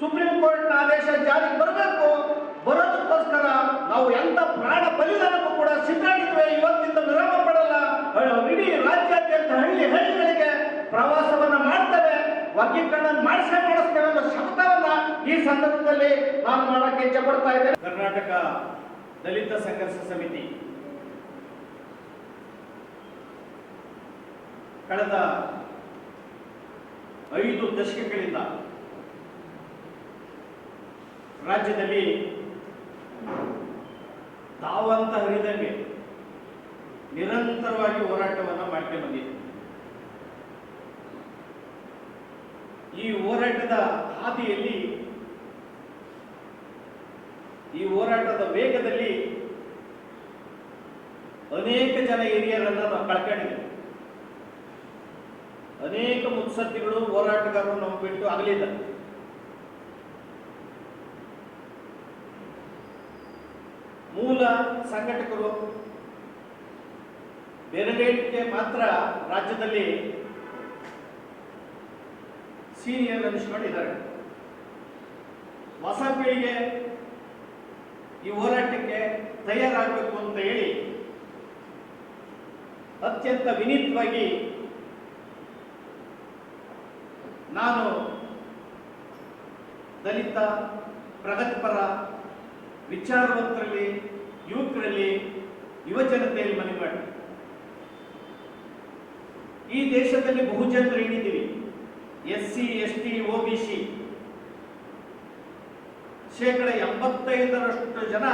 Supreme ಕೋರ್ಟ್ನ ಆದೇಶ ಜಾರಿಗೆ ಬರಬೇಕು. ಬರೋದಕ್ಕೋಸ್ಕರ ನಾವು ಎಂತ ಪ್ರಾಣ ಬಲಿದಾನಕ್ಕೂ ಕೂಡ ಸಿದ್ಧರಾಗಿದ್ವಿ, ಇವತ್ತಿಂದ ವಿರಾಮ ಪಡಲ್ಲ ಇಡೀ ರಾಜ್ಯಾದ್ಯಂತ ಹಳ್ಳಿ ಹಳ್ಳಿಗಳಿಗೆ ಪ್ರವಾಸವನ್ನ ಮಾಡ್ತೇವೆ. ವರ್ಗೀಕರಣ ಮಾಡಿಸೇ ಮಾಡಿಸ್ತೇವೆ ಅನ್ನೋ ಶಬ್ದವನ್ನ ಈ ಸಂದರ್ಭದಲ್ಲಿ ನಾನು ಮಾಡಕ್ಕೆ ಇಚ್ಛೆ ಪಡ್ತಾ ಇದ್ದೇನೆ. ಕರ್ನಾಟಕ ದಲಿತ ಸಂಘರ್ಷ ಸಮಿತಿ. ಕಳೆದ ಐದು ದಶಕಗಳಿಂದ ರಾಜ್ಯದಲ್ಲಿ ತಾವಂತ ಹರಿದಂಗೆ ನಿರಂತರವಾಗಿ ಹೋರಾಟವನ್ನು ಮಾಡ್ಕೊಂಡು ಬಂದಿದೆ. ಈ ಹೋರಾಟದ ಹಾದಿಯಲ್ಲಿ, ಈ ಹೋರಾಟದ ವೇಗದಲ್ಲಿ ಅನೇಕ ಜನ ಹಿರಿಯರನ್ನು ನಾವು ಕಳ್ಕೊಂಡಿದ್ದೇವೆ. ಅನೇಕ ಮುತ್ಸದ್ದಿಗಳು ಹೋರಾಟಗಾರರು ನಾವು ಬಿಟ್ಟು ಆಗಲಿದ್ದಾರೆ ಮೂಲ ಸಂಘಟಕರು ಬೆರಳೇಟಿಗೆ ಮಾತ್ರ ರಾಜ್ಯದಲ್ಲಿ ಸೀನಿಯರ್ ಅನಿಸ್ಕೊಂಡಿದ್ದಾರೆ ಹೊಸ ಪೀಳಿಗೆ ಈ ಹೋರಾಟಕ್ಕೆ ತಯಾರಾಗಬೇಕು ಅಂತ ಹೇಳಿ ಅತ್ಯಂತ ವಿನೀತವಾಗಿ ನಾನು ದಲಿತ, ಪ್ರಗತಿಪರ, ವಿಚಾರವಂತರಲ್ಲಿ ಯುವಕರಲ್ಲಿ ಯುವಜನತೆಯಲ್ಲಿ ಮನವಿ ಮಾಡಿ ಈ ದೇಶದಲ್ಲಿ ಬಹುಜನರು ಏನಿದ್ದೀವಿ S C, S T, O B C. ಶೇಕಡ ಎಂಬತ್ತೈದರಷ್ಟು ಜನ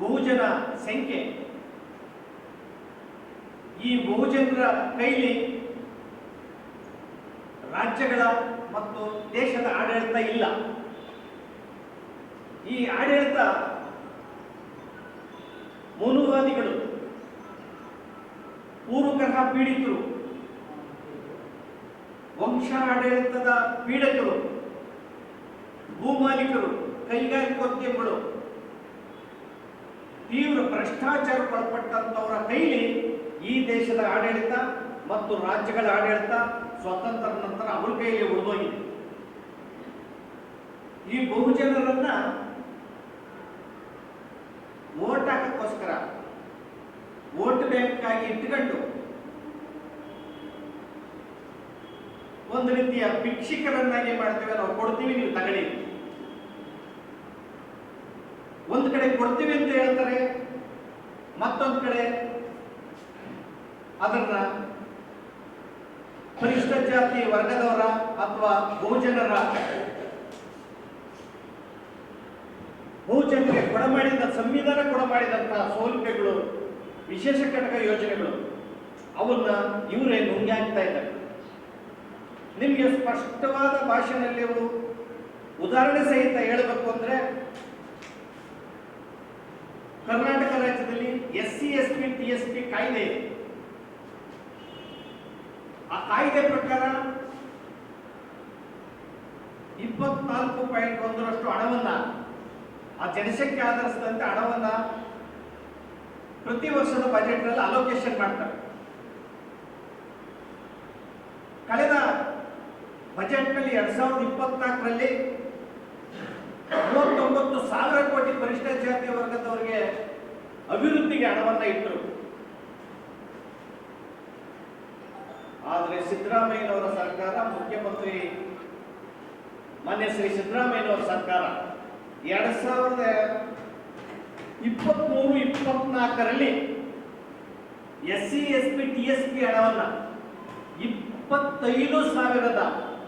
ಬಹುಜನ ಸಂಖ್ಯೆ. ಈ ಬಹುಜನರ ಕೈಲಿ ರಾಜ್ಯಗಳ ಮತ್ತು ದೇಶದ ಆಡಳಿತ ಇಲ್ಲ. ಈ ಆಡಳಿತ ಮನುವಾದಿಗಳು ಪೂರ್ವಗ್ರಹ ಪೀಡಿತರು, ವಂಶ ಆಡಳಿತದ ಪೀಡಕರು, ಭೂಮಾಲೀಕರು, ಕೈಗಾರಿಕೋದ್ಯಮಗಳು, ತೀವ್ರ ಭ್ರಷ್ಟಾಚಾರಕ್ಕೊಳಪಟ್ಟಂತವರ ಕೈಲಿ ಈ ದೇಶದ ಆಡಳಿತ ಮತ್ತು ರಾಜ್ಯಗಳ ಆಡಳಿತ ಸ್ವತಂತ್ರ ನಂತರ ಅವರ ಕೈಯಲ್ಲಿ ಉಳಿದೋಗಿದೆ. ಈ ಬಹುಜನರನ್ನ ವೋಟ್ ಹಾಕಕ್ಕೋಸ್ಕರ ವೋಟ್ ಬ್ಯಾಂಕ್ಗಾಗಿ ಇಟ್ಕೊಂಡು ಒಂದು ರೀತಿಯ ಭಿಕ್ಷಿಕರನ್ನಾಗಿ ಮಾಡ್ತೇವೆ ನಾವು, ಕೊಡ್ತೀವಿ ನೀವು ತಗಳಿ ಒಂದು ಕಡೆ ಕೊಡ್ತೀವಿ ಅಂತ ಹೇಳ್ತಾರೆ, ಮತ್ತೊಂದು ಕಡೆ ಅದನ್ನ ಪರಿಷ್ಠ ಜಾತಿ ವರ್ಗದವರ ಅಥವಾ ಬಹುಜನರ ಬಹುಜನರಿಗೆ ಕೊಡಮಾಡಿದ ಸಂವಿಧಾನ ಕೊಡಮಾಡಿದಂತಹ ಸೌಲಭ್ಯಗಳು, ವಿಶೇಷ ಘಟಕ ಯೋಜನೆಗಳು, ಅವನ್ನ ಇವರೇ ನುಂಗಿ ಹಾಕ್ತಾ ಇದ್ದಾರೆ. ನಿಮಗೆ ಸ್ಪಷ್ಟವಾದ ಭಾಷೆಯಲ್ಲಿ ಅವರು ಉದಾಹರಣೆ ಸಹಿತ ಹೇಳಬೇಕು ಅಂದ್ರೆ, ಕರ್ನಾಟಕ ರಾಜ್ಯದಲ್ಲಿ S C S P T S P ಕಾಯ್ದೆ ಇದೆ. ಆ ಕಾಯ್ದೆ ಪ್ರಕಾರ ಇಪ್ಪತ್ನಾಲ್ಕು ಪಾಯಿಂಟ್ ಒಂದರಷ್ಟು ಹಣವನ್ನ ಆ ಜನಸಂಖ್ಯೆ ಆಧರಿಸಿದಂತೆ ಹಣವನ್ನ ಪ್ರತಿ ವರ್ಷದ ಬಜೆಟ್ನಲ್ಲಿ ಅಲೋಕೇಶನ್ ಮಾಡ್ತಾರೆ. ಕಳೆದ ಬಜೆಟ್ನಲ್ಲಿ ಎರಡ್ ಸಾವಿರದ ಇಪ್ಪತ್ನಾಲ್ಕರಲ್ಲಿ ಮೂವತ್ತೊಂಬತ್ತು ಸಾವಿರ ಕೋಟಿ ಪರಿಷ್ಠ ಜಾತಿ ವರ್ಗದವರಿಗೆ ಅಭಿವೃದ್ಧಿಗೆ ಹಣವನ್ನ ಇಟ್ಟರು ಆದರೆ ಸಿದ್ದರಾಮಯ್ಯನವರ ಸರ್ಕಾರ ಮುಖ್ಯಮಂತ್ರಿ ಮಾನ್ಯ ಶ್ರೀ ಸಿದ್ದರಾಮಯ್ಯನವರ ಸರ್ಕಾರ ಎರಡ್ ಸಾವಿರದ ಇಪ್ಪತ್ಮೂರು, ಇಪ್ಪತ್ನಾಲ್ಕರಲ್ಲಿ S C S P T S P ಹಣವನ್ನ ಇಪ್ಪತ್ತೈದು ಸಾವಿರದ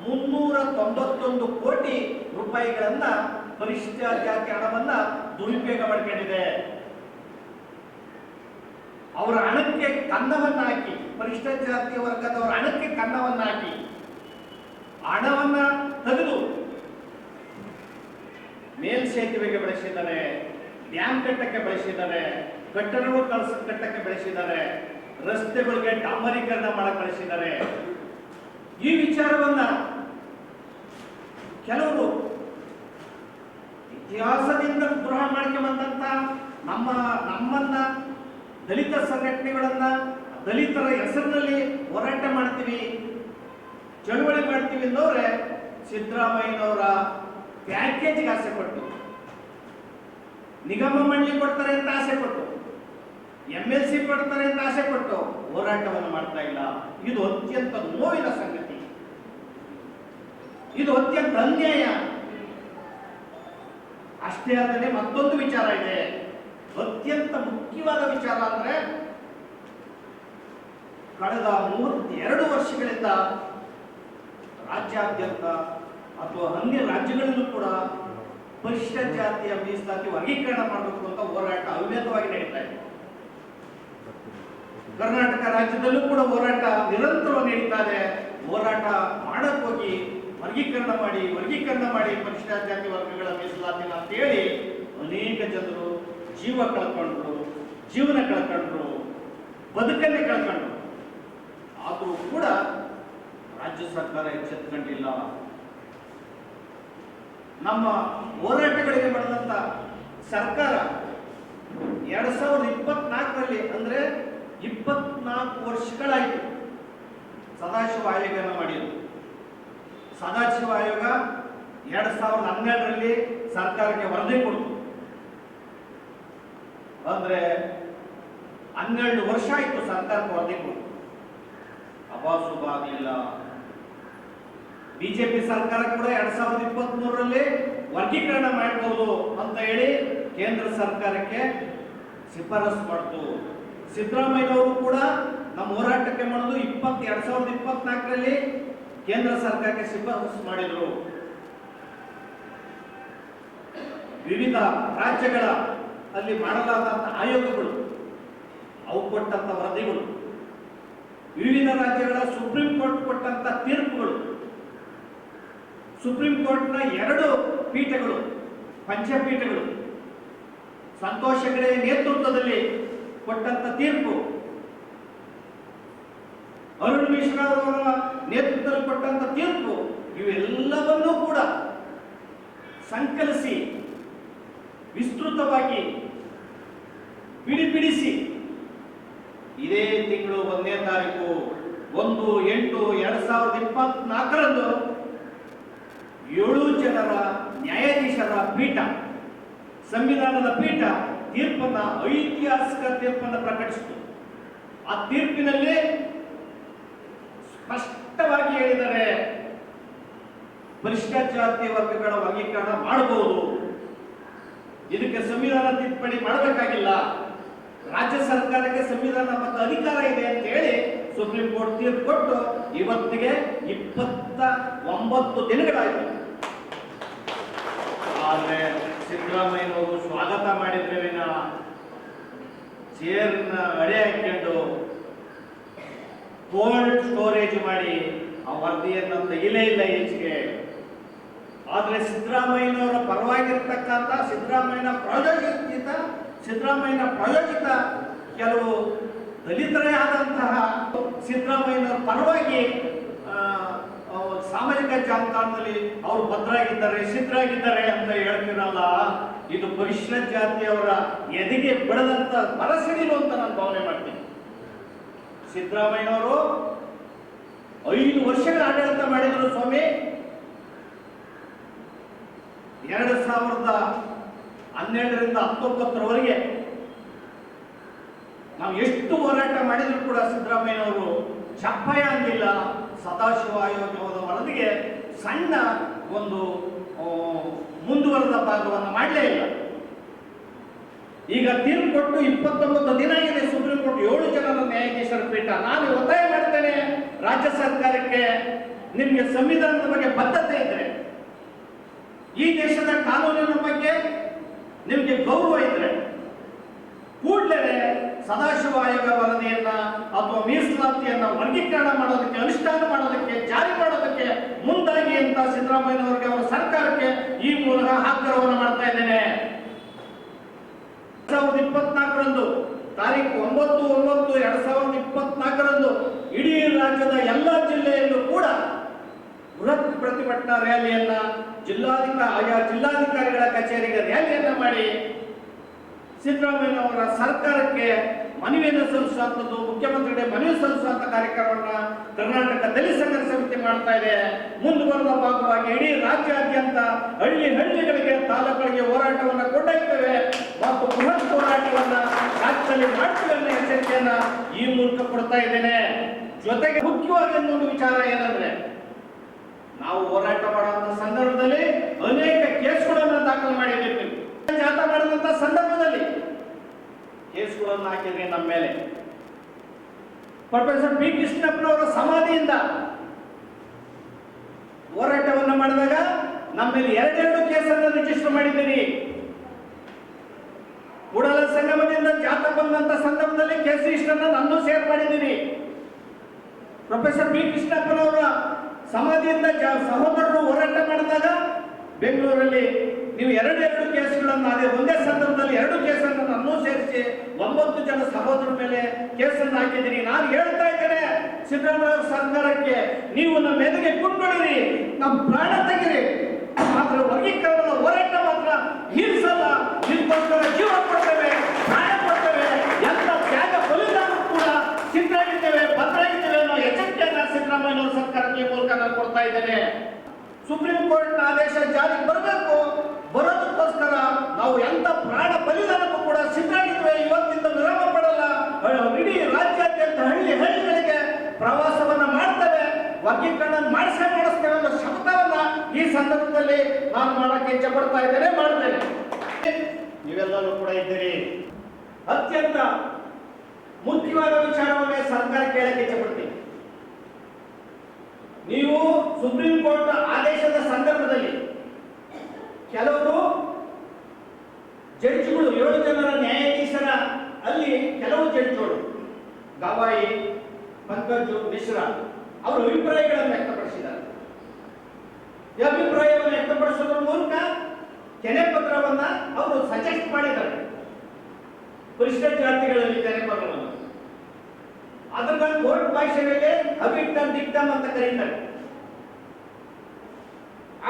ಮುನ್ನೂರ ತೊಂಬತ್ತೊಂದು ಕೋಟಿ ರೂಪಾಯಿಗಳನ್ನ ಪರಿಶಿಷ್ಟ ಜಾತಿ ಹಣವನ್ನ ದುರುಪಯೋಗ ಮಾಡ್ಕೊಂಡಿದೆ ಅವರ ಹಣಕ್ಕೆ ಕನ್ನವನ್ನ ಹಾಕಿ ಪರಿಶಿಷ್ಟ ಜಾತಿ ವರ್ಗದವರ ಹಣಕ್ಕೆ ಕನ್ನವನ್ನ ಹಾಕಿ ಹಣವನ್ನ ತೆಗೆದು ಮೇಲ್ಸೇತುವೆಗೆ ಬೆಳೆಸಿದ್ದಾರೆ ಡ್ಯಾಮ್ ಕಟ್ಟಕ್ಕೆ ಬೆಳೆಸಿದ್ದಾರೆ ಕಟ್ಟಡಗಳು ಕಲಸ ಕಟ್ಟಕ್ಕೆ ಬಳಸಿದ್ದಾರೆ, ರಸ್ತೆಗಳಿಗೆ ಡಾಂಬರೀಕರಣ ಮಾಡಕ್ಕೆ ಬಳಸಿದ್ದಾರೆ. ಈ ವಿಚಾರವನ್ನ ಕೆಲವರು ಇತಿಹಾಸದಿಂದ ದ್ರೋಹ ಬಂದಂತ ನಮ್ಮ, ನಮ್ಮನ್ನ ದಲಿತ ಸಂಘಟನೆಗಳನ್ನ ದಲಿತರ ಹೆಸರಿನಲ್ಲಿ ಹೋರಾಟ ಮಾಡ್ತೀವಿ, ಚಳುವಳಿ ಮಾಡ್ತೀವಿ ಅಂದವ್ರೆ ಸಿದ್ದರಾಮಯ್ಯನವರ ಪ್ಯಾಕೇಜ್ಗೆ ಆಸೆ ಪಟ್ಟು ನಿಗಮ ಮಂಡಳಿ ಕೊಡ್ತಾರೆ ಅಂತ ಆಸೆ ಪಟ್ಟು ಎಂ ಎಲ್ ಸಿ ಕೊಡ್ತಾರೆ ಅಂತ ಆಸೆ ಪಟ್ಟು ಹೋರಾಟವನ್ನು ಮಾಡ್ತಾ ಇಲ್ಲ. ಇದು ಅತ್ಯಂತ ನೋವಿನ ಸಂಗತಿ. ಇದು ಅತ್ಯಂತ ಅನ್ಯಾಯ. ಅಷ್ಟೇ ಅಲ್ಲದೆ ಮತ್ತೊಂದು ವಿಚಾರ ಇದೆ. ಅತ್ಯಂತ ಮುಖ್ಯವಾದ ವಿಚಾರ ಅಂದ್ರೆ ಕಳೆದ ಮೂವತ್ತೆರಡು ವರ್ಷಗಳಿಂದ ರಾಜ್ಯಾದ್ಯಂತ ಅಥವಾ ಅನ್ಯ ರಾಜ್ಯಗಳಲ್ಲೂ ಕೂಡ ಪರಿಶಿಷ್ಟ ಜಾತಿಯ ಮೀಸಲಾತಿ ವರ್ಗೀಕರಣ ಮಾಡಬೇಕು ಅಂತ ಹೋರಾಟ ಅವಿರತವಾಗಿ ನಡೀತಾ ಇದೆ. ಕರ್ನಾಟಕ ರಾಜ್ಯದಲ್ಲೂ ಕೂಡ ಹೋರಾಟ ನಿರಂತರವಾಗಿ ನಡೀತಾ ಹೋರಾಟ ಮಾಡಕ್ ಹೋಗಿ ವರ್ಗೀಕರಣ ಮಾಡಿ ವರ್ಗೀಕರಣ ಮಾಡಿ ಪರಿಶಿಷ್ಟ ಜಾತಿ ವರ್ಗಗಳ ಮೀಸಲಾತಿ ಅಂತ ಹೇಳಿ ಅನೇಕ ಜನರು ಜೀವ ಕಳ್ಕೊಂಡ್ರು, ಜೀವನ ಕಳ್ಕೊಂಡ್ರು, ಬದುಕನ್ನೇ ಕಳ್ಕೊಂಡ್ರು. ಆದರೂ ಕೂಡ ರಾಜ್ಯ ಸರ್ಕಾರ ಎಚ್ಚೆತ್ತುಕೊಂಡಿಲ್ಲ ನಮ್ಮ ಹೋರಾಟಗಳಿಗೆ ಮಾಡಿದಂತ ಸರ್ಕಾರ ಎರಡ್ ಸಾವಿರದ ಇಪ್ಪತ್ನಾಲ್ಕರಲ್ಲಿ ಅಂದ್ರೆ ಇಪ್ಪತ್ನಾಲ್ಕು ವರ್ಷಗಳಾಯಿತು ಸದಾಶಿವ ಆಯೋಗನ ಮಾಡಿದ್ರು ಸದಾಶಿವ ಆಯೋಗ ಎರಡ್ ಸಾವಿರದ ಹನ್ನೆರಡರಲ್ಲಿ ಸರ್ಕಾರಕ್ಕೆ ವರದಿ ಕೊಡ್ತು. ಅಂದ್ರೆ ಹನ್ನೆರಡು ವರ್ಷ ಆಯಿತು ಸರ್ಕಾರಕ್ಕೆ ವರದಿ ಕೊಡ್ತು. ಅಬಾಸು ಆಗಲಿಲ್ಲ ಬಿಜೆಪಿ ಸರ್ಕಾರ ಕೂಡ ಎರಡ್ ಸಾವಿರದ ಇಪ್ಪತ್ತ್ ಮೂರರಲ್ಲಿ ವರ್ಗೀಕರಣ ಮಾಡಬಹುದು ಅಂತ ಹೇಳಿ ಕೇಂದ್ರ ಸರ್ಕಾರಕ್ಕೆ ಶಿಫಾರಸು ಮಾಡಿತು. ಸಿದ್ದರಾಮಯ್ಯನವರು ಕೂಡ ನಮ್ಮ ಹೋರಾಟಕ್ಕೆ ಮಾಡೋದು ಇಪ್ಪತ್ ಎರಡ್ ಸಾವಿರದ ಇಪ್ಪತ್ನಾಲ್ಕರಲ್ಲಿ ಕೇಂದ್ರ ಸರ್ಕಾರಕ್ಕೆ ಶಿಫಾರಸು ಮಾಡಿದರು. ವಿವಿಧ ರಾಜ್ಯಗಳ ಅಲ್ಲಿ ಮಾಡಲಾದಂತ ಆಯೋಗಗಳು, ಅವು ಕೊಟ್ಟಂತ ವರದಿಗಳು, ವಿವಿಧ ರಾಜ್ಯಗಳ ಸುಪ್ರೀಂ ಕೋರ್ಟ್ ಕೊಟ್ಟಂತ ತೀರ್ಪುಗಳು ಸುಪ್ರೀಂ ಕೋರ್ಟ್ನ ಎರಡು ಪೀಠಗಳು, ಪಂಚಪೀಠಗಳು ಸಂತೋಷ ನೇತೃತ್ವದಲ್ಲಿ ಕೊಟ್ಟಂತ ತೀರ್ಪು. ಅರುಣ್ ಮಿಶ್ರಾ ಅವರ ನೇತೃತ್ವದಲ್ಲಿ ಕೊಟ್ಟಂತ ತೀರ್ಪು, ಇವೆಲ್ಲವನ್ನೂ ಕೂಡ ಸಂಕಲಿಸಿ, ವಿಸ್ತೃತವಾಗಿ ಪಿಡಿಪಿಡಿಸಿ ಇದೇ ತಿಂಗಳು ಒಂದನೇ ತಾರೀಕು, ಒಂದು ಎಂಟು ಎರಡ್ ಸಾವಿರದ ಇಪ್ಪತ್ನಾಲ್ಕರಂದು ಏಳು ಜನರ ನ್ಯಾಯಾಧೀಶರ ಪೀಠ, ಸಂವಿಧಾನದ ಪೀಠ ತೀರ್ಪನ್ನ ಐತಿಹಾಸಿಕ ತೀರ್ಪನ್ನು ಪ್ರಕಟಿಸಿತು. ಆ ತೀರ್ಪಿನಲ್ಲಿ ಸ್ಪಷ್ಟವಾಗಿ ಹೇಳಿದರೆ ಪರಿಷ್ಠ ಜಾತಿ ವರ್ಗಗಳ ವರ್ಗೀಕರಣ ಮಾಡಬಹುದು. ಇದಕ್ಕೆ ಸಂವಿಧಾನ ತಿದ್ದುಪಡಿ ಮಾಡಬೇಕಾಗಿಲ್ಲ. ರಾಜ್ಯ ಸರ್ಕಾರಕ್ಕೆ ಸಂವಿಧಾನ ಮತ್ತು ಅಧಿಕಾರ ಇದೆ ಅಂತ ಹೇಳಿ ಸುಪ್ರೀಂ ಕೋರ್ಟ್ ತೀರ್ಪು ಕೊಟ್ಟು ಇವತ್ತಿಗೆ ಇಪ್ಪತ್ತ ಒಂಬತ್ತು ದಿನಗಳಾಯಿತು. ಆದ್ರೆ ಸಿದ್ದರಾಮಯ್ಯನವರು ಸ್ವಾಗತ ಮಾಡಿದ್ರೆ ವಿನ ಚೇರ್ನ ಅಡೆ ಹಾಕೊಂಡು ಕೋಲ್ಡ್ ಸ್ಟೋರೇಜ್ ಮಾಡಿ ಆ ವರದಿಯನ್ನು ತೆಗಿಲೇ ಇಲ್ಲ ಈಚೆಗೆ ಆದರೆ ಸಿದ್ದರಾಮಯ್ಯನವರ ಪರವಾಗಿರ್ತಕ್ಕಂಥ ಸಿದ್ದರಾಮಯ್ಯನ ಪ್ರಾಯೋಜಿತ ಸಿದ್ದರಾಮಯ್ಯನ ಪ್ರಾಯೋಜಿತ ಕೆಲವು ದಲಿತರೇ ಆದಂತಹ ಸಿದ್ದರಾಮಯ್ಯನವರ ಪರವಾಗಿ ಸಾಮಾಜಿಕ ಜಾಲತಾಣದಲ್ಲಿ ಅವರು ಭದ್ರಾಗಿದ್ದಾರೆ ಸಿದ್ಧರಾಗಿದ್ದಾರೆ ಅಂತ ಹೇಳ್ತೀರಲ್ಲ ಇದು ಪರಿಶಿಷ್ಟ ಜಾತಿಯವರ ಎದೆಗೆ ಬೆಳೆದಂತ ಮನಸ್ಸಿಡಿಲು ಅಂತ ನಾನು ಭಾವನೆ ಮಾಡ್ತೀನಿ. ಸಿದ್ದರಾಮಯ್ಯನವರು ಐದು ವರ್ಷಗಳ ಆಡಳಿತ ಮಾಡಿದರು ಸ್ವಾಮಿ. ಎರಡು ಸಾವಿರದ ಹನ್ನೆರಡರಿಂದ ಹತ್ತೊಂಬತ್ತರವರೆಗೆ ನಾವು ಎಷ್ಟು ಹೋರಾಟ ಮಾಡಿದ್ರು ಕೂಡ ಸಿದ್ದರಾಮಯ್ಯನವರು ಚಪ್ಪಯ ಅಂದಿಲ್ಲ ಸದಾಶಿವ ಆಯೋಗದ ವರದಿಗೆ ಸಣ್ಣ ಒಂದು ಮುಂದುವರೆದ ಭಾಗವನ್ನು ಮಾಡಲೇ ಇಲ್ಲ. ಈಗ ತೀರ್ಪು ಕೊಟ್ಟು ಇಪ್ಪತ್ತೊಂಬತ್ತು ದಿನ ಆಗಿದೆ, ಸುಪ್ರೀಂ ಕೋರ್ಟ್ ಏಳು ಜನರ ನ್ಯಾಯಾಧೀಶರ ಪೀಠ. ನಾನು ಒತ್ತಾಯ ಮಾಡ್ತೇನೆ, ರಾಜ್ಯ ಸರ್ಕಾರಕ್ಕೆ ನಿಮಗೆ ಸಂವಿಧಾನದ ಬಗ್ಗೆ ಬದ್ಧತೆ ಇದ್ರೆ, ಈ ದೇಶದ ಕಾನೂನಿನ ಬಗ್ಗೆ ನಿಮಗೆ ಗೌರವ ಇದ್ರೆ ಕೂಡಲೇ ಸದಾಶಿವ ಆಯೋಗ ವರದಿಯನ್ನ ಅಥವಾ ಮೀಸಲಾತಿಯನ್ನ ವರ್ಗೀಕರಣ ಮಾಡೋದಕ್ಕೆ, ಅನುಷ್ಠಾನ ಮಾಡೋದಕ್ಕೆ, ಜಾರಿ ಮಾಡೋದಕ್ಕೆ ಮುಂದಾಗಿ ಅಂತ ಸಿದ್ದರಾಮಯ್ಯನವರಿಗೆ ಅವರ ಸರ್ಕಾರಕ್ಕೆ ಈ ಮೂಲಕ ಆಗ್ರಹವನ್ನು ಮಾಡ್ತಾ ಇದ್ದೇನೆ. ಸಾವಿರದ ಇಪ್ಪತ್ನಾಲ್ಕರಂದು ತಾರೀಕು ಒಂಬತ್ತು ಒಂಬತ್ತು ಎರಡ್ ಸಾವಿರದ ಇಪ್ಪತ್ನಾಲ್ಕರಂದು ಇಡೀ ರಾಜ್ಯದ ಎಲ್ಲ ಜಿಲ್ಲೆಯಲ್ಲೂ ಕೂಡ ಬೃಹತ್ ಪ್ರತಿಭಟನಾ ರ್ಯಾಲಿಯನ್ನ ಜಿಲ್ಲಾಧಿಕಾರಿ ಆಯಾ ಜಿಲ್ಲಾಧಿಕಾರಿಗಳ ಕಚೇರಿಗೆ ರ್ಯಾಲಿಯನ್ನ ಮಾಡಿ ಸಿದ್ದರಾಮಯ್ಯ ಅವರ ಸರ್ಕಾರಕ್ಕೆ ಮನವಿಯನ್ನು ಸಲ್ಲಿಸುವಂಥದ್ದು ಮುಖ್ಯಮಂತ್ರಿಗಳಿಗೆ ಮನವಿ ಸಲ್ಲಿಸುವಂತ ಕಾರ್ಯಕ್ರಮವನ್ನ ಕರ್ನಾಟಕ ದಲಿತ ಸಂಘರ್ಷ ಸಮಿತಿ ಮಾಡ್ತಾ ಇದೆ. ಮುಂದುವರೆದ ಭಾಗವಾಗಿ ಇಡೀ ರಾಜ್ಯಾದ್ಯಂತ ಹಳ್ಳಿ ಹಳ್ಳಿಗಳಿಗೆ ತಾಲೂಕುಗಳಿಗೆ ಹೋರಾಟವನ್ನು ಕೊಂಡೊಯ್ತೇವೆ. ಮತ್ತು ಬೃಹತ್ ಹೋರಾಟವನ್ನ ರಾಜ್ಯದಲ್ಲಿ ಮಾಡ್ತೀವಿ ಅನ್ನೋ ಎಚ್ಚರಿಕೆಯನ್ನ ಈ ಮೂಲಕ ಕೊಡ್ತಾ ಇದ್ದೇನೆ. ಜೊತೆಗೆ ಮುಖ್ಯವಾಗಿ ಒಂದು ವಿಚಾರ ಏನಂದ್ರೆ, ನಾವು ಹೋರಾಟ ಮಾಡುವಂತ ಸಂದರ್ಭದಲ್ಲಿ ಅನೇಕ ಕೇಸ್ಗಳನ್ನು ದಾಖಲು ಮಾಡಿದ್ದೇವೆ. ಜಾಥಾ ಮಾಡಿದಂತ ಸಂದರ್ಭದಲ್ಲಿ ಕೇಸುಗಳನ್ನು ಹಾಕಿದ್ರಿ ನಮ್ಮ ಮೇಲೆ. ಪ್ರೊಫೆಸರ್ ಬಿ ಕೃಷ್ಣಪ್ಪನವರ ಸಮಾಧಿಯಿಂದ ಹೋರಾಟವನ್ನು ಮಾಡಿದಾಗ ನಮ್ಮ ಮೇಲೆ ಎರಡೆರಡು ಕೇಸನ್ನು ರಿಜಿಸ್ಟರ್ ಮಾಡಿದ್ದೀರಿ. ಕೂಡಲ ಸಂಗಮದಿಂದ ಜಾತ ಬಂದಂತ ಸಂದರ್ಭದಲ್ಲಿ ಕೇಸ್ ರಿಜಿಸ್ಟರ್ನ ನನ್ನೂ ಸೇರ್ ಮಾಡಿದ್ದೀರಿ. ಪ್ರೊಫೆಸರ್ ಬಿ ಕೃಷ್ಣಪ್ಪನವರ ಸಮಾಧಿಯಿಂದ ಸಹೋದರರು ಹೋರಾಟ ಮಾಡಿದಾಗ ಬೆಂಗಳೂರಲ್ಲಿ ನೀವು ಎರಡು ಎರಡು ಕೇಸ್ಗಳನ್ನು ಅದೇ ಒಂದೇ ಸಂದರ್ಭದಲ್ಲಿ ಎರಡು ಕೇಸನ್ನು ನನ್ನೂ ಸೇರಿಸಿ ಒಂಬತ್ತು ಜನ ಸಹೋದರ ಮೇಲೆ ಕೇಸನ್ನು ಹಾಕಿದ್ದೀರಿ. ನಾನು ಹೇಳ್ತಾ ಇದ್ದೇನೆ, ಸಿದ್ದರಾಮಯ್ಯ ಸರ್ಕಾರಕ್ಕೆ ನೀವು ನಮ್ಮ ಮೆದುಗೆ ಕುಂಡ್ಬಿಡಿರಿ ನಮ್ಮ ಪ್ರಾಣ ತೆಗಿರಿ ಮಾತ್ರ ವರ್ಗೀಕರಣದ ಹೋರಾಟ ಮಾತ್ರ ಹಿಂಸಲ್ಲ ನಿಮ್ಗೋಸ್ಕರ ಜೀವ ಕೊಡ್ತೇವೆ, ಪ್ರಾಣ ಕೊಡ್ತೇವೆ, ಎಲ್ಲ ತ್ಯಾಗ ಬಲಿದಾನ ಕೂಡ ಸಿದ್ಧರಾಗಿದ್ದೇವೆ, ಭದ್ರಾಗಿದ್ದೇವೆ ಅನ್ನೋ ಎಚ್ಚರಿಕೆಯನ್ನ ಸಿದ್ದರಾಮಯ್ಯ ಸರ್ಕಾರಕ್ಕೆ ಮೂಲಕ ನಾನು ಕೊಡ್ತಾ ಇದ್ದೇನೆ. ಸುಪ್ರೀಂ ಕೋರ್ಟ್ನ ಆದೇಶ ಜಾರಿಗೆ ಬರಬೇಕು. ನಾವು ಎಂತ ಪ್ರಾಣ ಬಲಿದಾನಕ್ಕೂ ಕೂಡ ಸಿದ್ಧರಾಗಿದ್ದೇವೆ, ಇವತ್ತಿಂದ ವಿರಾಮ ಪಡಲ್ಲ. ಇಡೀ ರಾಜ್ಯಾದ್ಯಂತ ಹಳ್ಳಿ ಹಳ್ಳಿಗಳಿಗೆ ಪ್ರವಾಸವನ್ನ ಮಾಡ್ತೇವೆ. ವರ್ಗೀಕರಣ ಮಾಡಿಸೇ ಮಾಡಿಸ್ತೇವೆ ಅನ್ನೋ ಶಬ್ದವನ್ನ ಈ ಸಂದರ್ಭದಲ್ಲಿ ನಾನು ಮಾಡಕ್ಕೆ ಇಚ್ಛೆ ಪಡ್ತಾ ಇದ್ದೇನೆ, ಮಾಡ್ತೇನೆ. ನೀವೆಲ್ಲರೂ ಕೂಡ ಇದ್ದೀರಿ. ಅತ್ಯಂತ ಮುಖ್ಯವಾದ ವಿಚಾರವನ್ನೇ ಸರ್ಕಾರ ಕೇಳಕ್ಕೆ ಇಚ್ಛೆ ಪಡ್ತೀನಿ. ನೀವು ಸುಪ್ರೀಂ ಕೋರ್ಟ್ ಆದೇಶದ ಸಂದರ್ಭದಲ್ಲಿ ಕೆಲವರು ಜಡ್ಜ್ಗಳು ಏಳು ಜನರ ನ್ಯಾಯಾಧೀಶರ ಅಲ್ಲಿ ಕೆಲವು ಜಡ್ಜ್ಗಳು ಗವಾಯಿ ಪಂಕಜ್ ಮಿಶ್ರಾ ಅವರು ಅಭಿಪ್ರಾಯಗಳನ್ನು ವ್ಯಕ್ತಪಡಿಸಿದ್ದಾರೆ. ಈ ಅಭಿಪ್ರಾಯವನ್ನು ವ್ಯಕ್ತಪಡಿಸೋದ್ರ ಮೂಲಕ ಕೆನೆ ಪತ್ರವನ್ನ ಅವರು ಸಜೆಸ್ಟ್ ಮಾಡಿದ್ದಾರೆ. ಪರಿಶಿಷ್ಟ ಜಾತಿಗಳಲ್ಲಿ ಕೆನೆ ಪತ್ರವನ್ನು. ಅದನ್ನ ಕೋರ್ಟ್ ಭಾಷೆಯಲ್ಲಿ ಅಭಿಕ್ಟಮ್ ದಿಕ್ಟಮ್ ಅಂತ ಕರೀತಾರೆ.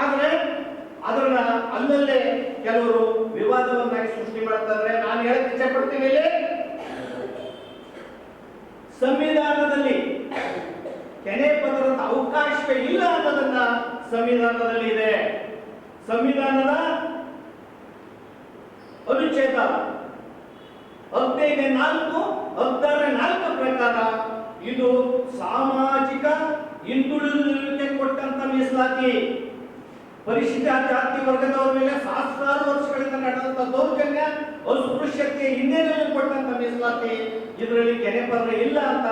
ಆದ್ರೆ ಅದನ್ನ ಅಲ್ಲಲ್ಲೇ ಕೆಲವರು ವಿವಾದವನ್ನಾಗಿ ಸೃಷ್ಟಿ ಮಾಡ್ತಾರೆ. ನಾನು ಹೇಳಕ್ ಇಚ್ಛೆ ಪಡ್ತೀನಿ ಇಲ್ಲಿ. ಕೆನೆ ಪದರದ ಅವಕಾಶವೇ ಇಲ್ಲ ಅನ್ನೋದನ್ನ ಸಂವಿಧಾನದಲ್ಲಿ ಇದೆ. ಸಂವಿಧಾನದ ಅನುಚ್ಛೇದ ಹದಿನೈದನೇ ನಾಲ್ಕು, ಹದಿನಾರನೇ ನಾಲ್ಕು ಪ್ರಕಾರ ಇದು ಸಾಮಾಜಿಕ ಹಿಂದುಳಿದಿರುವಿಕೆ ಕೊಟ್ಟಂತ ಮೀಸಲಾತಿ. ಪರಿಶಿಷ್ಟ ಜಾತಿ ವರ್ಗದವರ ಮೇಲೆ ಸಹಸ್ರಾರು ವರ್ಷಗಳಿಂದ ನಡೆದಂತ ದೌರ್ಜನ್ಯ ಅಸ್ಪೃಶ್ಯಕ್ಕೆ ಹಿನ್ನೆಲೆಯಲ್ಲಿ ಕೊಟ್ಟಂತ ಮೀಸಲಾತಿ, ಇದರಲ್ಲಿ ಕೆನೆ ಪದ ಇಲ್ಲ ಅಂತ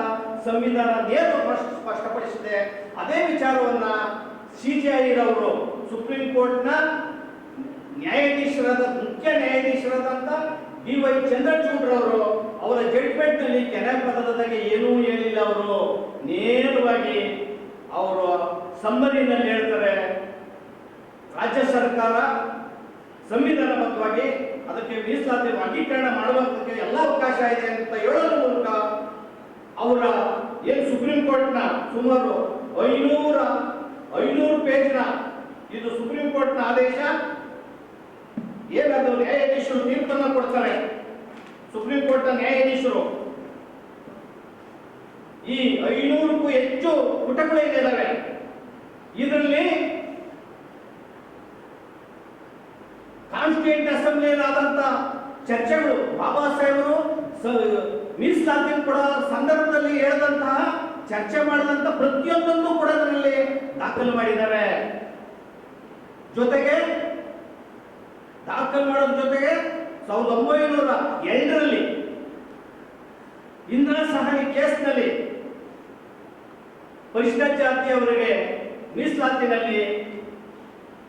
ಸಂವಿಧಾನ ನೇರ ಸ್ಪಷ್ಟ- ಸ್ಪಷ್ಟಪಡಿಸಿದೆ. ಅದೇ ವಿಚಾರವನ್ನ ಸಿಜಿಐ ರವರು ಸುಪ್ರೀಂ ಕೋರ್ಟ್ನ ನ್ಯಾಯಾಧೀಶರಾದ, ಮುಖ್ಯ ನ್ಯಾಯಾಧೀಶರಾದಂತ ಡಿ ವೈ ಚಂದ್ರಚೂಡ್ರವರು ಅವರ ಜಡ್ಜ್ಮೆಂಟ್ನಲ್ಲಿ ಕೆನೆ ಪದದ ಬಗ್ಗೆ ಏನೂ ಹೇಳಿಲ್ಲ ಅವರು. ನೇರವಾಗಿ ಅವರು ಸಂಬಂಧಿನಲ್ಲಿ ಹೇಳ್ತಾರೆ ರಾಜ್ಯ ಸರ್ಕಾರ ಸಂವಿಧಾನಬದ್ಧವಾಗಿ ಅದಕ್ಕೆ ಮೀಸಲಾತಿ ವರ್ಗೀಕರಣ ಮಾಡುವಂತಕ್ಕೆ ಎಲ್ಲ ಅವಕಾಶ ಇದೆ ಅಂತ ಹೇಳೋದ್ರ ಮೂಲಕ ಅವರ ಏನು ಸುಪ್ರೀಂ ಕೋರ್ಟ್ನ ಸುಮಾರು ಐನೂರ, ಐನೂರು ಪೇಜ್ನ ಇದು ಸುಪ್ರೀಂ ಕೋರ್ಟ್ನ ಆದೇಶ ಏನದು ನ್ಯಾಯಾಧೀಶರು ತೀರ್ಪನ್ನು ಕೊಡ್ತಾರೆ. ಸುಪ್ರೀಂ ಕೋರ್ಟ್ನ ನ್ಯಾಯಾಧೀಶರು. ಈ ಐನೂರಕ್ಕೂ ಹೆಚ್ಚು ಪುಟಗಳು ಪುಟಗಳಿದ್ದಾವೆ ಇದರಲ್ಲಿ ಕಾನ್ಸ್ಟಿಟ್ಯೂಂಟ್ ಅಸೆಂಬ್ಲಿಯಲ್ಲಾದಂತ ಚರ್ಚೆಗಳು ಬಾಬಾ ಸಾಹೇಬರು ಮೀಸಲಾತಿ ಕೊಡೋ ಸಂದರ್ಭದಲ್ಲಿ ಹೇಳಿದಂತಹ ಚರ್ಚೆ ಮಾಡಿದಂತ ಪ್ರತಿಯೊಂದನ್ನು ಕೂಡ ಅದರಲ್ಲಿ ದಾಖಲು ಮಾಡಿದ್ದಾರೆ. ಜೊತೆಗೆ ದಾಖಲು ಮಾಡೋದ್ರ ಜೊತೆಗೆ ಸಾವಿರದ ಒಂಬೈನೂರ ಎರಡರಲ್ಲಿ ಇಂದಿರಾ ಸಹಾಯ ಕೇಸ್ನಲ್ಲಿ ಪರಿಶಿಷ್ಟ ಜಾತಿಯವರಿಗೆ ಮೀಸಲಾತಿನಲ್ಲಿ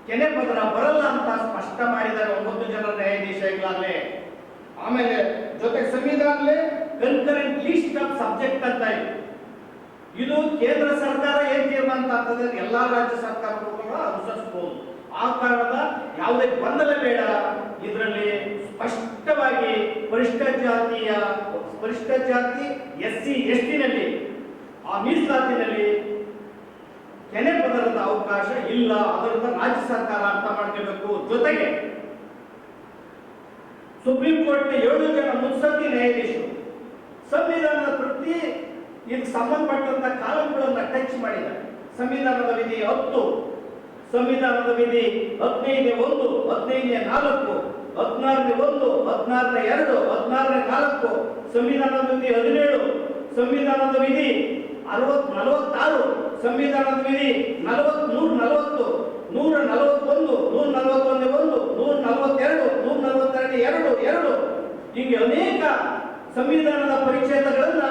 ಕೆನೆ ಪದರ ಬರಲ್ಲ ಅಂತ ಸ್ಪಷ್ಟ ಮಾಡಿದ್ದಾರೆ ಒಂಬತ್ತು ಜನ ನ್ಯಾಯಾಧೀಶಗಳಾಗಲೇ ಆಮೇಲೆ ಜೊತೆಗೆ ಸಂವಿಧಾನದಲ್ಲಿ ಕನ್ಕರೆಂಟ್ ಲಿಸ್ಟ್ ಆಫ್ ಸಬ್ಜೆಕ್ಟ್ ಅಂತ ಇದೆ. ಇದು ಕೇಂದ್ರ ಸರ್ಕಾರ ಏನ್ ತೀರ್ಮಾನ ಆಗ್ತದೆ ಎಲ್ಲಾ ರಾಜ್ಯ ಸರ್ಕಾರಗಳು ಕೂಡ ಅನುಸರಿಸಬಹುದು ಆ ಕಾರಣದ ಯಾವುದೇ ಗೊಂದಲ ಬೇಡ. ಇದರಲ್ಲಿ ಸ್ಪಷ್ಟವಾಗಿ ಪರಿಷ್ಠ ಜಾತಿಯ ಪರಿಷ್ಠ ಜಾತಿ ಎಸ್ ಸಿ ಎಸ್ ಟಿನಲ್ಲಿ ಆ ಮೀಸಲಾತಿನಲ್ಲಿ ಕೆನೆ ಪದರದ ಅವಕಾಶ ಇಲ್ಲ ಅದರಿಂದ ರಾಜ್ಯ ಸರ್ಕಾರ ಅರ್ಥ ಮಾಡ್ಕೋಬೇಕು. ಜೊತೆಗೆ ಸುಪ್ರೀಂ ಕೋರ್ಟ್ನ ಏಳು ಜನ ಮುತ್ಸದ್ದಿ ನ್ಯಾಯಾಧೀಶರು ಸಂವಿಧಾನದ ಪ್ರತಿ ಇದಕ್ಕೆ ಸಂಬಂಧಪಟ್ಟಂತ ಕಾಲಂಗಳನ್ನ ಟಚ್ ಮಾಡಿದ್ದಾರೆ. ಸಂವಿಧಾನದ ವಿಧಿ ಹತ್ತು, ಸಂವಿಧಾನದ ವಿಧಿ ಹದಿನೈದನೇ ಒಂದು, ಹದಿನೈದನೇ ನಾಲ್ಕು, ಹದಿನಾರನೇ ಒಂದು, ಹದಿನಾರನೇ ಎರಡು, ಹದಿನಾರನೇ ನಾಲ್ಕು, ಸಂವಿಧಾನದ ವಿಧಿ ಹದಿನೇಳು, ಸಂವಿಧಾನದ ವಿಧಿ ಅರವತ್, ನಲವತ್ತಾರು ಸಂವಿಧಾನದ ಮೇಲೆ ನಲವತ್ ನೂರ ನಲವತ್ತು, ನೂರ ನಲವತ್ತೊಂದು, ನೂರ ನಲವತ್ತೊಂದೇ ಒಂದು, ನೂರ ನಲವತ್ತೆರಡು ನೂರ ನಲವತ್ತೆರಡು ಎರಡು ಎರಡು. ಹೀಗೆ ಅನೇಕ ಸಂವಿಧಾನದ ಪರಿಚ್ಛೇದಗಳನ್ನ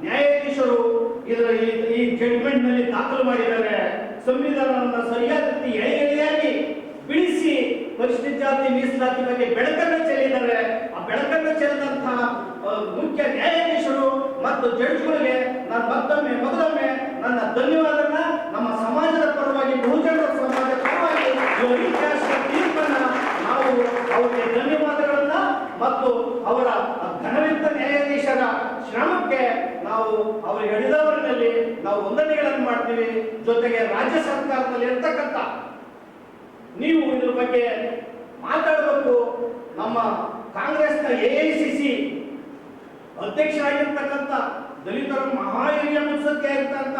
ನ್ಯಾಯಾಧೀಶರು ಇದರ ಈ- ಜಡ್ಮೆಂಟ್ನಲ್ಲಿ ದಾಖಲು ಮಾಡಿದ್ದಾರೆ. ಸಂವಿಧಾನವನ್ನ ಸರಿಯಾದ ರೀತಿ ಎಳೆ ಎಳೆಯಾಗಿ ಬಿಡಿಸಿ ಪರಿಶಿಷ್ಟ ಜಾತಿ, ಮೀಸಲಾತಿ ಬಗ್ಗೆ ಬೆಳಕನ್ನು ಚೆಲ್ಲಿದ್ದಾರೆ. ಆ ಬೆಳಕನ್ನು ಚೆಲ್ಲಿದಂತಹ ಮುಖ್ಯ ನ್ಯಾಯಾಧೀಶರು ಮತ್ತು ಜಡ್ಜ್ಗಳಿಗೆ ನಾನು ಮತ್ತೊಮ್ಮೆ, ಮೊದಲೊಮ್ಮೆ ನನ್ನ ಧನ್ಯವಾದನ ನಮ್ಮ ಸಮಾಜದ ಪರವಾಗಿ ಬಹುಜನರ ಸಮಾಜದ ಪರವಾಗಿ ಐತಿಹಾಸಿಕ ತೀರ್ಪನ್ನ ನಾವು ಅವರಿಗೆ ಧನ್ಯವಾದಗಳನ್ನ ಮತ್ತು ಅವರ ಘನವಿತ್ತ ನ್ಯಾಯಾಧೀಶರ ಶ್ರಮಕ್ಕೆ ನಾವು ಅವರ ಹಿಡಿದವರಿನಲ್ಲಿ ನಾವು ವಂದನೆಗಳನ್ನು ಮಾಡ್ತೀವಿ. ಜೊತೆಗೆ ರಾಜ್ಯ ಸರ್ಕಾರದಲ್ಲಿ ಇರ್ತಕ್ಕಂಥ ನೀವು ಇದ್ರ ಬಗ್ಗೆ ಮಾತಾಡಬೇಕು. ನಮ್ಮ ಕಾಂಗ್ರೆಸ್ನ ಎ ಐ ಸಿ ಸಿ ಅಧ್ಯಕ್ಷರಾಗಿರ್ತಕ್ಕಂಥ ದಲಿತರ ಮಹಾ ಹಿರಿಯ ಮುನ್ಸದ್ಯ ಇರ್ತಂತ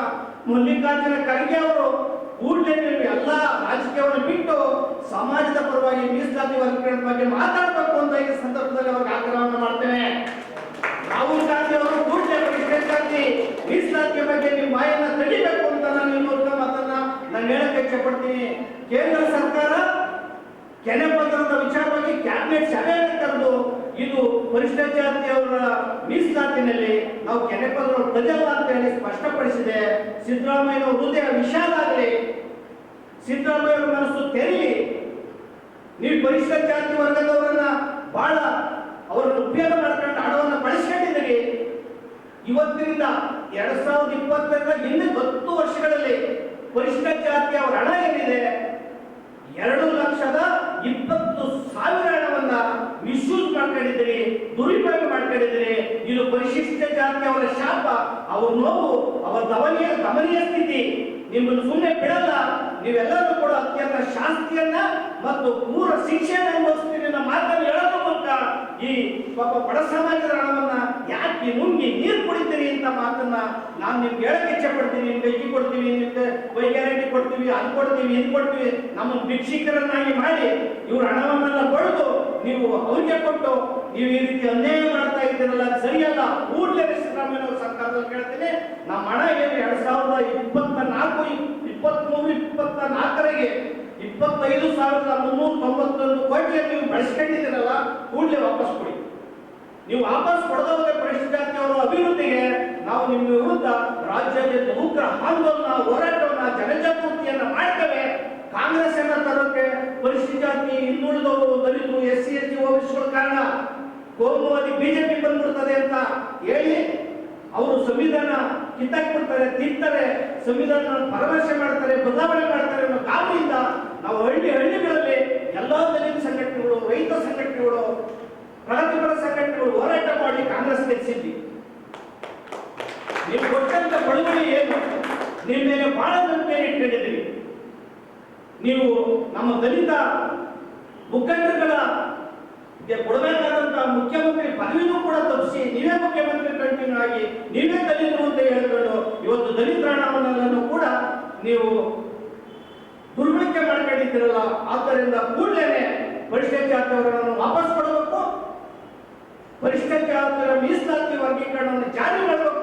ಮಲ್ಲಿಕಾರ್ಜುನ ಖರ್ಗೆ ಅವರು ಕೂಡಲೇ ನೀವು ಎಲ್ಲ ರಾಜಕೀಯವನ್ನು ಬಿಟ್ಟು ಸಮಾಜದ ಪರವಾಗಿ ಮೀಸಲಾತಿ ವರ್ಗೀಕರಣ ಬಗ್ಗೆ ಮಾತಾಡಬೇಕು ಅಂತ ಈ ಸಂದರ್ಭದಲ್ಲಿ ಅವ್ರಿಗೆ ಆಗ್ರಹವನ್ನು ಮಾಡ್ತೇನೆ. ರಾಹುಲ್ ಗಾಂಧಿ ಅವರು ಕೂಡಲೇ ಜಾತಿ ಮೀಸಲಾತಿಯ ಬಗ್ಗೆ ನಿಮ್ಮ ಬಾಯನ್ನ ತಡಿಬೇಕು ಅಂತ ನಾನು ಮೂಲಕ ಮಾತನ್ನ ನಾನು ಹೇಳಕ್ಕೆ ಇಚ್ಛಪಡ್ತೀನಿ. ಕೇಂದ್ರ ಸರ್ಕಾರ ಪತ್ರದ ವಿಚಾರವಾಗಿ ಕ್ಯಾಬಿನೆಟ್ ಸಭೆಯನ್ನು ಕರೆದು ಇದು ಪರಿಶಿಷ್ಟ ಜಾತಿಯವರ ಮೀಸಲಾತಿನಲ್ಲಿ ನಾವು ಕೆನೆ ಪತ್ರ ತಡೆಯಲ್ಲ ಅಂತ ಹೇಳಿ ಸ್ಪಷ್ಟಪಡಿಸಿದೆ. ಸಿದ್ದರಾಮಯ್ಯ ಹೃದಯ ವಿಷಾದ ಆಗಲಿ ಸಿದ್ದರಾಮಯ್ಯ ಮನಸ್ಸು ತೆರಲಿ. ನೀವು ಪರಿಶಿಷ್ಟ ಜಾತಿ ವರ್ಗದವರನ್ನ ಬಹಳ ಅವರ ಉಪಯೋಗ ಮಾಡ್ಕೊಂಡು ಹಣವನ್ನು ಬಳಸ್ಕೊಂಡಿದ್ದೀರಿ. ಇವತ್ತಿನಿಂದ ಎರಡ್ ಸಾವಿರದ ಇಪ್ಪತ್ತರಿಂದ ಹಿಂದೆ ಹತ್ತು ವರ್ಷಗಳಲ್ಲಿ ಪರಿಶಿಷ್ಟ ಜಾತಿ ಅವರ ಹಣ ಏನಿದೆ ಎರಡು ಲಕ್ಷದ ಇಪ್ಪತ್ತು ಸಾವಿರ ಹಣವನ್ನ ಮಿಸ್ಯೂಸ್ ಮಾಡ್ಕೊಂಡಿದ್ದೀರಿ, ದುರುಪಯೋಗ ಮಾಡ್ಕೊಂಡಿದ್ದೀರಿ. ಇದು ಪರಿಶಿಷ್ಟ ಜಾತಿ ಅವರ ಶಾಪ. ಅವ್ರ ನೋವು, ಅವರ ದಮನೀಯ ದಮನೀಯ ಸ್ಥಿತಿ. ನಿಮ್ಮನ್ನು ಸುಮ್ಮನೆ ಬಿಡಲ್ಲ. ನೀವೆಲ್ಲರೂ ಕೂಡ ಅತ್ಯಂತ ಶಾಸ್ತಿಯನ್ನ ಮತ್ತು ಪೂರ್ವ ಶಿಕ್ಷೆಯನ್ನು ಅನುಭವಿಸ್ತೀರಿ ಮಾತನ್ನು ಈ ಪಾಪ ಬಡ ಸಮಾಜದ ಹಣವನ್ನ ಯಾಕೆ ನುಂಗಿ ನೀರು ಕುಡಿತೀರಿ ಅಂತ ಮಾತನ್ನ ನಾನು ನಿಮ್ಗೆ ಹೇಳಕ್ಕೆ ಇಚ್ಛೆ ಪಡ್ತೀನಿ ನಿಮ್ಗೆ ಈ ಕೊಡ್ತೀವಿ, ನಿಮ್ಗೆ ಬೈ ಗ್ಯಾರಂಟಿ ಕೊಡ್ತೀವಿ ಅದು ಕೊಡ್ತೀವಿ ಇದು ಕೊಡ್ತೀವಿ. ನಮ್ಮ ಭಿಕ್ಷಿಕರನ್ನಾಗಿ ಮಾಡಿ ಇವ್ರ ಹಣವನ್ನೆಲ್ಲ ಪಡೆದು ನೀವು ಅವ್ರಿಗೆ ಕೊಟ್ಟು ನೀವು ಈ ರೀತಿ ಅನ್ಯಾಯ ಮಾಡ್ತಾ ಇದ್ದೀರಲ್ಲ ಸರಿಯಲ್ಲ. ಕೂಡಲೇ ಸಿದ್ದರಾಮಯ್ಯ ಸರ್ಕಾರದಲ್ಲಿ ಕೇಳ್ತೀನಿ ನಮ್ಮ ಹಣ ಏನು ಎರಡ್ ಸಾವಿರದ ಇಪ್ಪತ್ತ ನಾಲ್ಕು ಇಪ್ಪತ್ಮೂರು ಇಪ್ಪತ್ತ ನಾಲ್ಕರಿಗೆ ಇಪ್ಪತ್ತೈದು ಸಾವಿರದ ಮುನ್ನೂರ ತೊಂಬತ್ತೊಂದು ಕೋಟಿಯನ್ನು ನೀವು ಬಳಸ್ಕೊಂಡಿದ್ದೀರಲ್ಲ, ಕೂಡಲೇ ವಾಪಸ್ ಕೊಡಿ. ನೀವು ವಾಪಸ್ ಕೊಡದವರೆ ಪರಿಶಿಷ್ಟ ಜಾತಿಯವರ ಅಭಿವೃದ್ಧಿಗೆ ನಾವು ನಿಮ್ಮ ವಿರುದ್ಧ ರಾಜ್ಯಾದ್ಯಂತ ಉಗ್ರ ಆಂದೋಲನ ಹೋರಾಟವನ್ನ ಜನಜಾಗೃತಿಯನ್ನ ಮಾಡ್ತೇವೆ. ಕಾಂಗ್ರೆಸ್ ಅನ್ನ ತರೋಕೆ ಪರಿಶಿಷ್ಟ ಜಾತಿ ಹಿಂದುಳಿದವರು ದಲಿತರು ಎಸ್ ಸಿ, ಎಸ್ ಟಿ ಓಬಿಸಿಗಳ ಕಾರಣ. ಕೋಮುವಾದಿ ಬಿಜೆಪಿ ಬಂದ್ಬಿಡ್ತದೆ ಅಂತ ಹೇಳಿ ಅವರು ಸಂವಿಧಾನ ಕಿತ್ತಾಕ್ಬಿಡ್ತಾರೆ, ತಿಂತಾರೆ ಸಂವಿಧಾನ ಪರಾಮರ್ಶೆ ಮಾಡ್ತಾರೆ, ಬದಲಾವಣೆ ಮಾಡ್ತಾರೆ ಅನ್ನೋ ಗಾಬರಿಯಿಂದ ನಾವು ಹಳ್ಳಿ ಹಳ್ಳಿಗಳಲ್ಲಿ ಎಲ್ಲ ದಲಿತ ಸಂಘಟನೆಗಳು, ರೈತ ಸಂಘಟನೆಗಳು, ಪ್ರಗತಿಪರ ಸಂಘಟನೆಗಳು ಹೋರಾಟ ಮಾಡಿ ಕಾಂಗ್ರೆಸ್ ಗೆಲ್ಲಿಸಿದ್ವಿ ನೀವು ಕೊಟ್ಟಂತ ಬಳುವಳಿ ಏನು? ನಿಮ್ಮ ಮೇಲೆ ಬಹಳ ನಂಬಿಕೆ ಇಟ್ಕೊಂಡಿದ್ದೀವಿ ನೀವು ನಮ್ಮ ದಲಿತ ಮುಖಂಡರುಗಳ ಕೊಡಬೇಕಾದಂತ ಮುಖ್ಯಮಂತ್ರಿ ಪದವಿನೂ ಕೂಡ ತಪ್ಪಿಸಿ ನೀವೇ ಮುಖ್ಯಮಂತ್ರಿ ಕಂಟಿನ್ಯೂ ಆಗಿ ನೀವೇ ದಲಿತರು ಅಂತ ಹೇಳ್ಕೊಂಡು ಇವತ್ತು ದಲಿತ ಕೂಡ ನೀವು ಮಾಡ್ಕೊಂಡಿದ್ದೀರಲ್ಲ ಆದ್ದರಿಂದ ಕೂಡಲೇ ಪರಿಷ್ಠ ಜಾತಿಯವರನ್ನು ವಾಪಸ್ ಕೊಡಬೇಕು. ಪರಿಷ್ಠ ಜಾತಿಯವರ ಮೀಸಲಾತಿ ವರ್ಗೀಕರಣವನ್ನು ಜಾರಿ ಮಾಡಬೇಕು.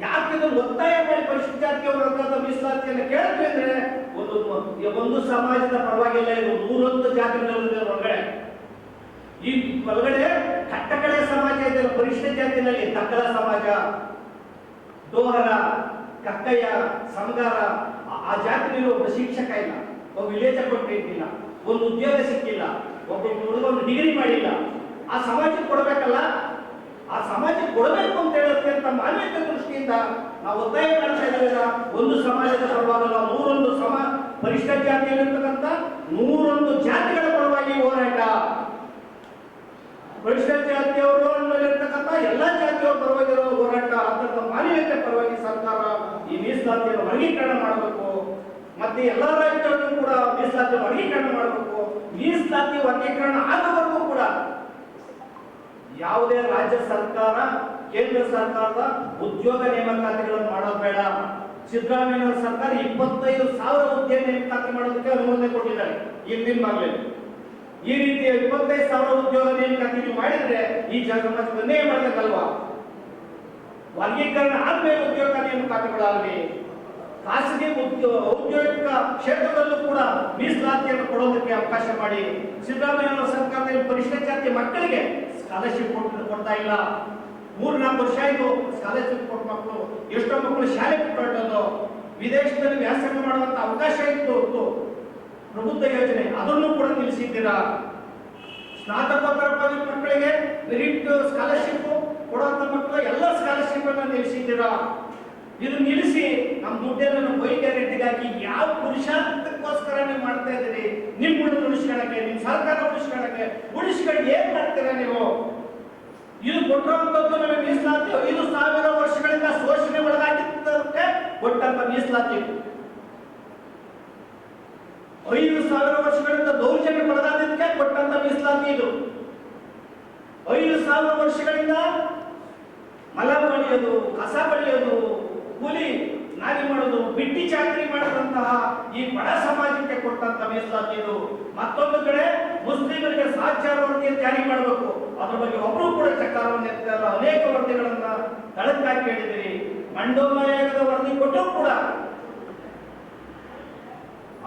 ಯಾಕೆ ಒತ್ತಾಯ ಮಾಡಿ ಪರಿಷ್ಠ ಜಾತಿಯವರ ಮೀಸಲಾತಿಯನ್ನು ಕೇಳ್ತೀವಿ ಅಂದ್ರೆ ಒಂದು ಒಂದು ಸಮಾಜದ ಪರವಾಗಿಲ್ಲ, ಇದು ನೂರೊಂದು ಜಾತಿಗಳಿದೆ ಒಳಗಡೆ. ಈ ಒಳಗಡೆ ಕಟ್ಟಕಡೆ ಸಮಾಜ ಇದೆ ಪರಿಷ್ಠ ಜಾತಿನಲ್ಲಿ ತಕ್ಕಲ ಸಮಾಜ. ದೋಹರ, ಕಕ್ಕಯ್ಯ, ಸಂಗಾರ ಆ- ಜಾತಿಯಲ್ಲಿ ಒಬ್ಬ ಶಿಕ್ಷಕ ಇಲ್ಲ. ಒಬ್ಬ ವಿಲೇಜ್ ಅಕೌಂಟ್ ಇಲ್ಲ ಒಂದು ಉದ್ಯೋಗ ಸಿಕ್ಕಿಲ್ಲ, ಒಬ್ಬ ಹುಡುಗ ಒಂದು ಡಿಗ್ರಿ ಮಾಡಿಲ್ಲ. ಆ ಸಮಾಜಕ್ಕೆ ಕೊಡಬೇಕಲ್ಲ? ಆ ಸಮಾಜಕ್ಕೆ ಕೊಡಬೇಕು ಅಂತ ಹೇಳೋದಕ್ಕೆ ಅಂತ ಮಾನ್ಯತೆ ದೃಷ್ಟಿಯಿಂದ ನಾವು ಒತ್ತಾಯ ಮಾಡ್ತಾ ಇದ್ದೇವೆ ಒಂದು ಸಮಾಜದ ಪರವಾಗಲ್ಲ, ನೂರೊಂದು ಸಮ, ಪರಿಷ್ಠ ಜಾತಿಯಲ್ಲಿರ್ತಕ್ಕಂಥ ನೂರೊಂದು ಜಾತಿಗಳ ಪರವಾಗಿ ಹೋರಾಟ. ಪರಿಷ್ಠ ಜಾತಿಯವರು ಅನ್ನೋಲ್ಲಿರ್ತಕ್ಕಂಥ ಎಲ್ಲ ಜಾತಿಯವರ ಪರವಾಗಿರೋ ಹೋರಾಟ ಅದರ ಮಾನ್ಯತೆ ಪರವಾಗಿ ಸರ್ಕಾರ ಈ ಮೀಸಲಾತಿಯನ್ನು ವರ್ಗೀಕರಣ ಮಾಡಬೇಕು. ಮತ್ತೆ ಎಲ್ಲ ರಾಜ್ಯಗಳನ್ನು ಕೂಡ ಮೀಸಲಾತಿ ವರ್ಗೀಕರಣ ಮಾಡಬೇಕು. ಮೀಸಲಾತಿ ವರ್ಗೀಕರಣ ಆಗುವವರೆಗೂ ಕೂಡ ಯಾವುದೇ ರಾಜ್ಯ ಸರ್ಕಾರ, ಕೇಂದ್ರ ಸರ್ಕಾರದ ಉದ್ಯೋಗ ನೇಮಕಾತಿಗಳನ್ನು ಮಾಡೋದು ಬೇಡ. ಸಿದ್ದರಾಮಯ್ಯ ಸರ್ಕಾರ ಇಪ್ಪತ್ತೈದು ಸಾವಿರ ಉದ್ಯೋಗ ನೇಮಕಾತಿ ಮಾಡೋದಕ್ಕೆ ಅನುಮೋದನೆ ಕೊಟ್ಟಿದ್ದಾರೆ. ಹಿಂದಿನ ಈ ರೀತಿಯ ಇಪ್ಪತ್ತೈದು ಸಾವಿರ ಉದ್ಯೋಗ ನೇಮಕಾತಿ ನೀವು ಮಾಡಿದ್ರೆ ಈ ಜಗತ್ತ ಬಂದೇ ಮಾಡ್ಬೇಕಲ್ವಾ? ವರ್ಗೀಕರಣ ಆದ್ಮೇಲೆ ಉದ್ಯೋಗ ನೇಮಕಾತಿಗಳಾಗಲಿ ಖಾಸಗಿ ಔದ್ಯೋಗಿಕ ಕ್ಷೇತ್ರದಲ್ಲೂ ಕೂಡ ಮೀಸಲಾತಿಯನ್ನು ಕೊಡೋದಕ್ಕೆ ಅವಕಾಶ ಮಾಡಿ ಸಿದ್ದರಾಮಯ್ಯ ಸರ್ಕಾರದಲ್ಲಿ ಪರಿಶಿಷ್ಟ ಜಾತಿ ಮಕ್ಕಳಿಗೆ ಸ್ಕಾಲರ್ಶಿಪ್ ಕೊಡ್ತಾ ಇಲ್ಲ. ಮೂರ್ ನಾಲ್ಕು ವರ್ಷ ಆಯ್ತು ಸ್ಕಾಲರ್ಶಿಪ್ ಕೊಟ್ಟ ಮಕ್ಕಳು, ಎಷ್ಟೋ ಮಕ್ಕಳು ಶಾಲೆ ಬಿಟ್ಟು ವಿದೇಶದಲ್ಲಿ ವ್ಯಾಸಂಗ ಮಾಡುವಂತ ಅವಕಾಶ ಇತ್ತು ಪ್ರಬುದ್ಧ ಯೋಜನೆ, ಅದನ್ನು ಕೂಡ ನಿಲ್ಲಿಸಿದ್ದೀರಾ? ಸ್ನಾತಕೋತ್ತರ ಪದವಿ ಮಕ್ಕಳಿಗೆ ಮೆರಿಟ್ ಸ್ಕಾಲರ್ಶಿಪ್ ಕೊಡುವಂತ ಮಕ್ಕಳು ಎಲ್ಲ ಸ್ಕಾಲರ್ಶಿಪ್ ನಿಲ್ಲಿಸಿದ್ದೀರಾ? ಇದು ನಿಲ್ಲಿಸಿ ನಮ್ಮ ದುಡ್ಡನ್ನು ಬೈ ಗ್ಯಾರಂಟಿಗಾಗಿ ಯಾವ ಪುರುಷಾರ್ಥಕ್ಕೋಸ್ಕರ ನೀವು ಮಾಡ್ತಾ ಇದ್ದೀರಿ? ನಿಮ್ಮ ಉಳಿದು ಉಳಿಸ್ಕೊಳಕ್ಕೆ ನಿಮ್ಮ ಸರ್ಕಾರ ಉಳಿಸ್ಕೊಳಕ್ಕೆ ಉಳಿಸ್ಕೊಂಡು ಏನ್ ಮಾಡ್ತೀರಾ ನೀವು? ಇದು ಕೊಟ್ಟಿರುವಂತದ್ದು ನಮಗೆ ಮೀಸಲಾತಿ ಐದು ಸಾವಿರ ವರ್ಷಗಳಿಂದ ಶೋಷಣೆ ಒಳಗಾಗಿದ್ದಕ್ಕೆ ಕೊಟ್ಟಂತ ಮೀಸಲಾತಿ. ಐದು ಸಾವಿರ ವರ್ಷಗಳಿಂದ ದೌರ್ಜನ್ಯ ಒಳಗಾದಿದ್ದಕ್ಕೆ ಕೊಟ್ಟಂತ ಮೀಸಲಾತಿ ಇದು. ಐದು ಸಾವಿರ ವರ್ಷಗಳಿಂದ ಮಲ ಬಳಿಯೋದು, ಕಸ ಬಳಿಯೋದು ಕೂಲಿ ನಾಗಿ ಮಾಡೋದು, ಬಿಟ್ಟಿ ಚಾಕರಿ ಮಾಡದಂತಹ ಈ ಬಡ ಸಮಾಜಕ್ಕೆ ಕೊಟ್ಟಂತ ಮೀಸಲಾತಿ ಮತ್ತೊಂದು ಕಡೆ ಮುಸ್ಲಿಮರಿಗೆ ಸಾಚಾರ ವರದಿ ಜಾರಿ ಮಾಡಬೇಕು. ಅದ್ರ ಬಗ್ಗೆ ಒಬ್ರು ಕೂಡ ಚಕ್ರವನ್ನು ಎತ್ತಿಲ್ಲ ಅನೇಕ ವರದಿಗಳನ್ನ ತಳಕಾಗಿ ಕೇಳಿದಿರಿ ಮಂಡೋಲ ಆಯೋಗದ ವರದಿ ಕೊಟ್ಟರು ಕೂಡ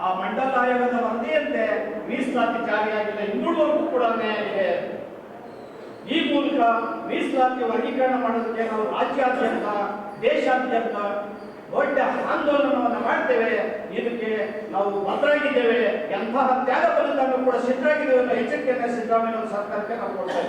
ಆ ಮಂಡಲ ಆಯೋಗದ ವರದಿಯಂತೆ ಮೀಸಲಾತಿ ಜಾರಿಯಾಗಿಲ್ಲ ಇನ್ನುಳಿದವರೆಗೂ ಕೂಡ ಇದೆ. ಈ ಮೂಲಕ ಮೀಸಲಾತಿ ವರ್ಗೀಕರಣ ಮಾಡೋದಕ್ಕೆ ನಾವು ರಾಜ್ಯಾದ್ಯಂತ ದೇಶಾದ್ಯಂತ ದೊಡ್ಡ ಆಂದೋಲನವನ್ನು ಮಾಡ್ತೇವೆ. ಇದಕ್ಕೆ ನಾವು ಬದ್ಧರಾಗಿದ್ದೇವೆ ಎಂತಹ ತ್ಯಾಗ ಬಲಿದಾನ ಕೂಡ ಸಿದ್ಧರಾಗಿದ್ದೇವೆ ಅನ್ನೋ ಎಚ್ಚರಿಕೆಯನ್ನು ಸಿದ್ದರಾಮಯ್ಯ ಸರ್ಕಾರಕ್ಕೆ ನಾವು ಕೊಡ್ತಾ